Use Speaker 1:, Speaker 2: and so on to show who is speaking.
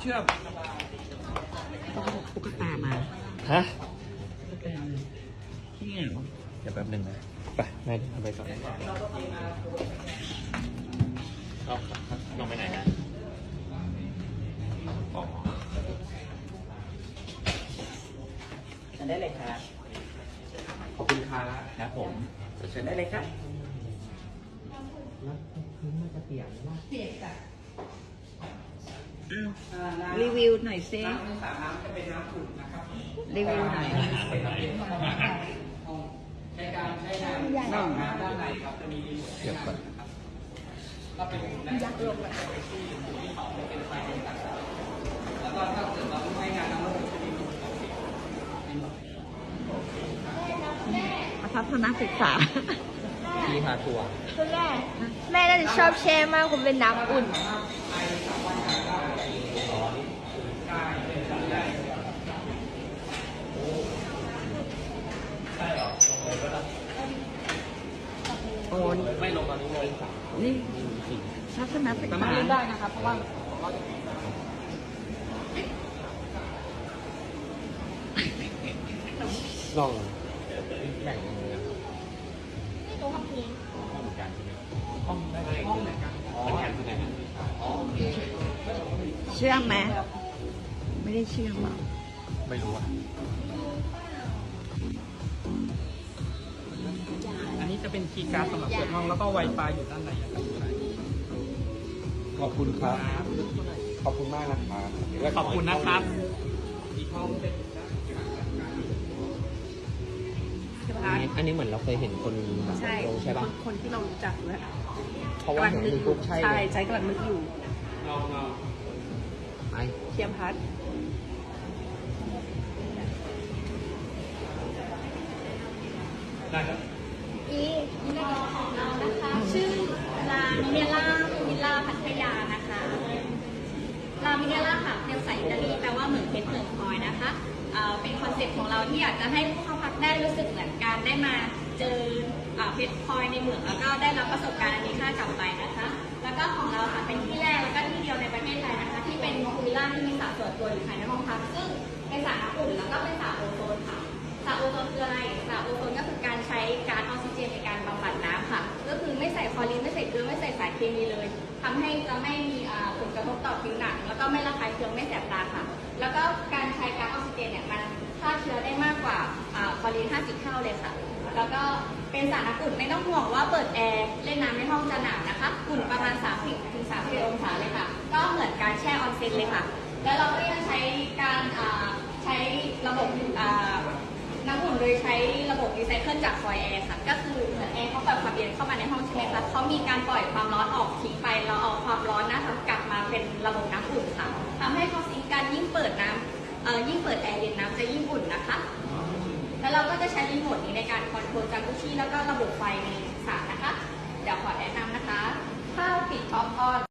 Speaker 1: เชือก
Speaker 2: ต้องเอาตุ๊กตามา
Speaker 3: ฮะ
Speaker 2: ตุ๊กตาที่เหงา
Speaker 3: เดี๋ยวแป๊บหนึ่งนะ ไปแม่เอาไปก่อนเอาลงไปไหนนะอ๋อ
Speaker 2: เชิญได้เลยครับ
Speaker 3: ขอบคุณครับ
Speaker 2: ครับผมเชิญได้เลยครับรีวิ วหน่อยซิ
Speaker 1: น้ำสระน้ำจะเป็นน้ำขุ่นนะครับ
Speaker 2: รีวิวหน่อย
Speaker 1: ใช้การใช้งานน้ำน้ำด้านในครับจะมีรีโมท
Speaker 3: เดี๋ยวก่อน
Speaker 1: ก็เป็นยักษ์ลงไปที่เขาเป็นไฟต่างๆแล้วก็ถ้าเกิดเราไม่ใช้งานน้ำระบบจะมีรีโมทปิดรีโมท
Speaker 2: ทัศนศึกษา
Speaker 3: พี่พาทัวร์
Speaker 4: คุณแม่แม่น่าจะชอบแช่มากคุณเป็นน้ำอุ่น
Speaker 2: โอ้
Speaker 3: ไม่ลงตอนนี้เลยสาม
Speaker 2: นี่ทัศนศึก
Speaker 1: สา
Speaker 2: ษา
Speaker 1: มารถเล่นได้นะครับ เพราะว่าเราจะ
Speaker 3: ลองแบ่งยังไงนะ
Speaker 4: นี่ตัวพับพิง
Speaker 3: ห้องเหมือนกันใช่ไหม
Speaker 1: ห้องได้ห้องไหนกัน
Speaker 3: อ๋อเหมือนกันคือไงนะ
Speaker 2: เชื่องไหมไม่ได้เชื่องหรอก
Speaker 3: ไม่รู้อะ
Speaker 1: อันนี้จะ เป็นคีย์การ์ดสำหรับเปิดห้องแล้วก็ไวไฟอยู่ด้านในครับ
Speaker 3: ขอบคุณครับขอบคุณมากนะครับ
Speaker 1: ขอบคุณนะครับ อีกห้องเป็น
Speaker 3: อันนี้อันนี้เหมือนเราเคยเห็นคนแบบ
Speaker 5: ใช่
Speaker 3: ลงใช่ป่ะ
Speaker 5: คนที่เรารู้จักด้วย
Speaker 3: เพราะว่าเห็นมีปุ๊บใช่
Speaker 5: ใช่
Speaker 3: เลย
Speaker 5: ใช้กำลังนึกอยู่
Speaker 1: ลองเอา
Speaker 3: ไป
Speaker 5: เทียมพัด
Speaker 1: ได้ครับ
Speaker 4: อีนี่ก็ของเรานะคะ ชื่อร้านเมล่าวิลล่าพัทยานะคะลามิเนล่าค่ะเป็นภาษาอิตาลีแปลว่าเหมือนเพชรเหมือนพลอยนะคะเป็นคอนเซ็ปต์ของเราที่อยากจะให้ผู้เข้าพักได้รู้สึกเหมือนกันได้มาเจอเพชรพลอยในเหมืองแล้วก็ได้รับประสบการณ์อันมีค่ากลับไปนะคะ แล้วก็ของเราค่ะเป็นที่แรกแล้วก็ที่เดียวในประเทศไทยนะคะ ที่เป็นนกวิลล่าที่มีสระส่วนตัวอยู่ภายในห้องพักซึ่งเป็นสระน้ำอุ่นแล้วก็เป็นสระโอโซนค่ะสารโอโซนคืออะไรสารโอโอ ทำให้จะไม่มีผลกระทบต่อผิวหนัง แล้วก็ไม่ระคายเคืองไม่แสบตาค่ะ แล้วก็การใช้ก๊าซออกซิเจนเนี่ยมันฆ่าเชื้อได้มากกว่าคอรีน50 เท่าเลยค่ะ แล้วก็เป็นสารอุ่นไม่ต้องห่วงว่าเปิดแอร์เล่นน้ำในห้องจะหนาวนะคะอุ่นประมาณ 30ถึง30องศาเลยค่ะ ก็เหมือนการแช่ออนเซ็นเลยค่ะ แล้วเราก็ยังใช้การใช้ระบบน้ำอุ่นโดยใช้ระบบรีไซเคิลจากคอยแอร์ค่ะ ก็คือเหมือนแอร์เขาปล่อยความ เย็นเข้ามาในห้องใช่ไหมคะเขามีการปล่อยความร้อนออกทิ้งไปแล้วเอาความร้อนนะคะกลับมาเป็นระบบน้ำอุ่นค่ะทำให้เขาซิงค์กันยิ่งเปิดน้ำเอ่อยิ่งเปิดแอร์เย็นน้ำจะยิ่งอุ่นนะคะ แล้วเราก็จะใช้รีโมทนี้ในการค